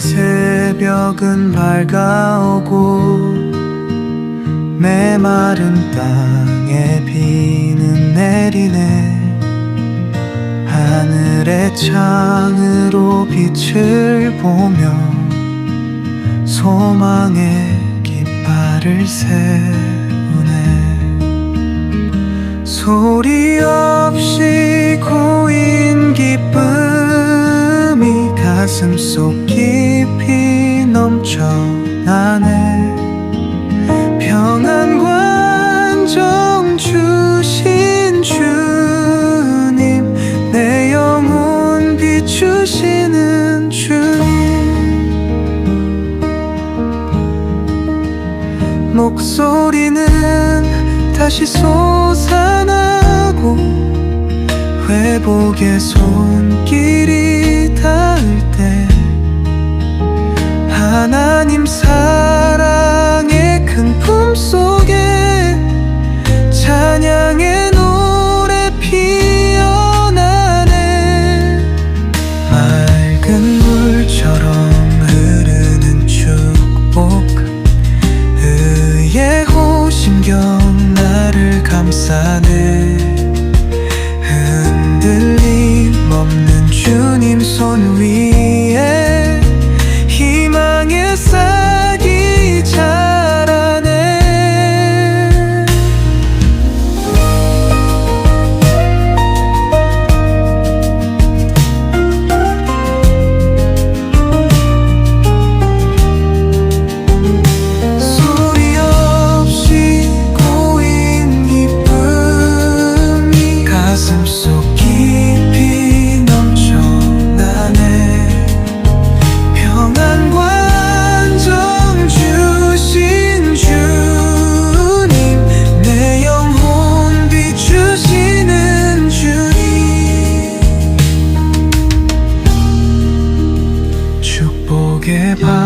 새벽은 밝아오고 메마른 땅에 비는 내리네. 하늘의 창으로 빛을 보며 소망의 깃발을 세우네. 소리 없이 넘쳐나네 평안과 안정 주신 주님 내 영혼 비추시는 주님. 목소리는 다시 솟아나고 회복의 손길이 하나님 사랑의 큰품 속에 찬양의 노래 피어나네. 맑은 물처럼 흐르는 축복. 의의 호신경 나를 감싸네. 흔들림 없는 别怕